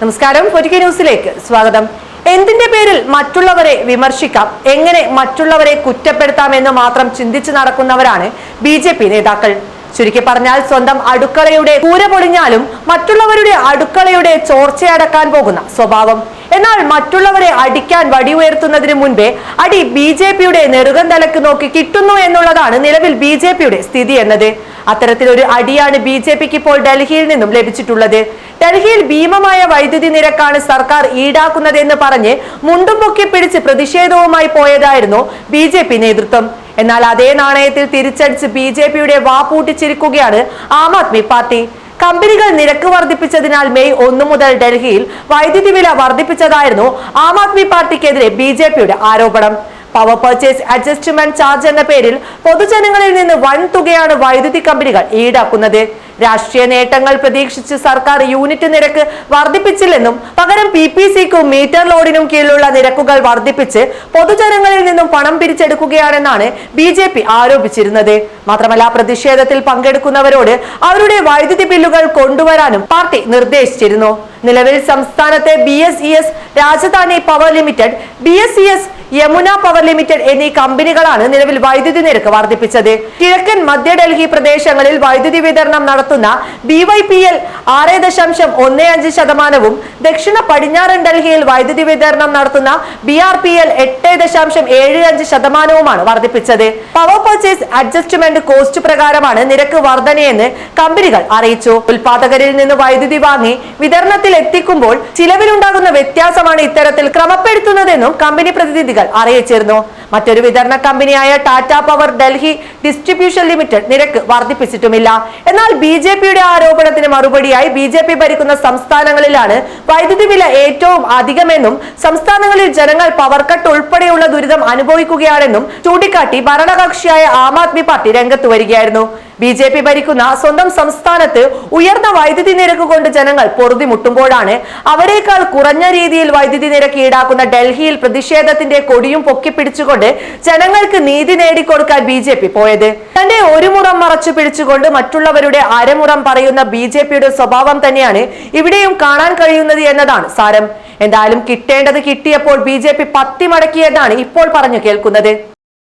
നമസ്കാരം. പൊരിക്ക ന്യൂസിലേക്ക് സ്വാഗതം. എന്തിന്റെ പേരിൽ മറ്റുള്ളവരെ വിമർശിക്കാം? എങ്ങനെ മറ്റുള്ളവരെ കുറ്റപ്പെടുത്താം എന്ന് മാത്രം ചിന്തിച്ചു നടക്കുന്നവരാണ് ബി ജെ പി നേതാക്കൾ. ചുരുക്കി പറഞ്ഞാൽ സ്വന്തം അടുക്കളയുടെ കൂര പൊളിഞ്ഞാലും മറ്റുള്ളവരുടെ അടുക്കളയുടെ ചോർച്ചയടക്കാൻ പോകുന്ന സ്വഭാവം. എന്നാൽ മറ്റുള്ളവരെ അടിക്കാൻ വടി ഉയർത്തുന്നതിന് മുൻപേ അടി ബി ജെ പിയുടെ നെറുകം തലക്ക് നോക്കി കിട്ടുന്നു എന്നുള്ളതാണ് നിലവിൽ ബി ജെ പിയുടെ സ്ഥിതി എന്നത്. അത്തരത്തിലൊരു അടിയാണ് ബി ജെ പിക്ക് ഇപ്പോൾ ഡൽഹിയിൽ നിന്നും ലഭിച്ചിട്ടുള്ളത്. ഡൽഹിയിൽ ഭീമമായ വൈദ്യുതി നിരക്കാണ് സർക്കാർ ഈടാക്കുന്നതെന്ന് പറഞ്ഞ് മുണ്ടും പൊക്കി പിടിച്ച് പ്രതിഷേധവുമായി പോയതായിരുന്നു ബി ജെ പി നേതൃത്വം. എന്നാൽ അതേ നാണയത്തിൽ തിരിച്ചടിച്ച് ബി ജെ പിയുടെ വാപ്പൂട്ടിച്ചിരിക്കുകയാണ് ആം ആദ്മി പാർട്ടി. കമ്പനികൾ നിരക്ക് വർദ്ധിപ്പിച്ചതിനാൽ മെയ് ഒന്നു മുതൽ ഡൽഹിയിൽ വൈദ്യുതി വില വർദ്ധിപ്പിച്ചതായിരുന്നു ആം ആദ്മി പാർട്ടിക്കെതിരെ ബി ജെ പിയുടെ ആരോപണം. പവർ പർച്ചേസ് അഡ്ജസ്റ്റ്മെന്റ് ചാർജ് എന്ന പേരിൽ പൊതുജനങ്ങളിൽ നിന്ന് വൻ തുകയാണ് വൈദ്യുതി കമ്പനികൾ ഈടാക്കുന്നത്. രാഷ്ട്രീയ നേട്ടങ്ങൾ പ്രതീക്ഷിച്ച് സർക്കാർ യൂണിറ്റ് നിരക്ക് വർദ്ധിപ്പിച്ചില്ലെന്നും പകരം പി പി സിക്കും മീറ്റർ ലോഡിനും കീഴിലുള്ള നിരക്കുകൾ വർദ്ധിപ്പിച്ച് പൊതുജനങ്ങളിൽ നിന്നും പണം പിരിച്ചെടുക്കുകയാണെന്നാണ് ബി ജെ പി ആരോപിച്ചിരുന്നത്. മാത്രമല്ല പ്രതിഷേധത്തിൽ പങ്കെടുക്കുന്നവരോട് അവരുടെ വൈദ്യുതി ബില്ലുകൾ കൊണ്ടുവരാനും പാർട്ടി നിർദ്ദേശിച്ചിരുന്നു. നിലവിൽ സംസ്ഥാനത്തെ B S E S Rajdhani power limited B S E S Yamuna power limited എന്നീ കമ്പനികളാണ് നിലവിൽ വൈദ്യുതി നിരക്ക് വർദ്ധിപ്പിച്ചത്. കിഴക്കൻ മധ്യ ഡൽഹി പ്രദേശങ്ങളിൽ വൈദ്യുതി വിതരണം നടത്തുന്ന ബി വൈ പി എൽ ആറ് ദശാംശം ഒന്ന് അഞ്ച് ശതമാനവും ദക്ഷിണ പടിഞ്ഞാറൻ ഡൽഹിയിൽ വൈദ്യുതി വിതരണം നടത്തുന്ന ബി ആർ പി എൽ എട്ട് ദശാംശം ഏഴ് അഞ്ച് ശതമാനവുമാണ് വർദ്ധിപ്പിച്ചത്. പവർ പർച്ചേസ് അഡ്ജസ്റ്റ്മെന്റ് കോസ്റ്റ് പ്രകാരമാണ് നിരക്ക് വർധനയെന്ന് കമ്പനികൾ അറിയിച്ചു. ഉൽപാദകരിൽ നിന്ന് വൈദ്യുതി വാങ്ങി വിതരണത്തിൽ എത്തിക്കുമ്പോൾ ചിലവിലുണ്ടാകുന്ന വ്യത്യാസമാണ് ഇത്തരത്തിൽ ക്രമപ്പെടുത്തുന്നതെന്നും കമ്പനി പ്രതിനിധികൾ അറിയിച്ചിരുന്നു. മറ്റൊരു വിതരണ കമ്പനിയായ Tata power Delhi distribution limited നിരക്ക് വർദ്ധിപ്പിച്ചിട്ടുമില്ല. എന്നാൽ ബി ജെ പിയുടെ ആരോപണത്തിന് മറുപടിയായി ബി ജെ പി ഭരിക്കുന്ന സംസ്ഥാനങ്ങളിലാണ് വൈദ്യുതി വില ഏറ്റവും അധികമെന്നും സംസ്ഥാനങ്ങളിൽ ജനങ്ങൾ പവർ കട്ട് ഉൾപ്പെടെയുള്ള ദുരിതം അനുഭവിക്കുകയാണെന്നും ചൂണ്ടിക്കാട്ടി ഭരണകക്ഷിയായ ആം ആദ്മി പാർട്ടി രംഗത്ത് വരികയായിരുന്നു. ബി ജെ പി ഭരിക്കുന്ന സ്വന്തം സംസ്ഥാനത്ത് ഉയർന്ന വൈദ്യുതി നിരക്ക് കൊണ്ട് ജനങ്ങൾ പൊറുതിമുട്ടുമ്പോഴാണ് അവരെക്കാൾ കുറഞ്ഞ രീതിയിൽ വൈദ്യുതി നിരക്ക് ഈടാക്കുന്ന ഡൽഹിയിൽ പ്രതിഷേധത്തിന്റെ കൊടിയും പൊക്കിപ്പിടിച്ചുകൊണ്ട് ജനങ്ങൾക്ക് നീതി നേടിക്കൊടുക്കാൻ ബി ജെ പി പോയത്. തന്റെ ഒരു മുറം മറച്ചു പിടിച്ചുകൊണ്ട് മറ്റുള്ളവരുടെ അരമുറം പറയുന്ന ബി ജെ പിയുടെ സ്വഭാവം തന്നെയാണ് ഇവിടെയും കാണാൻ കഴിയുന്നത് എന്നതാണ് സാരം. എന്തായാലും കിട്ടേണ്ടത് കിട്ടിയപ്പോൾ ബി ജെ പി പത്തി മടക്കിയതാണ് ഇപ്പോൾ പറഞ്ഞു കേൾക്കുന്നത്.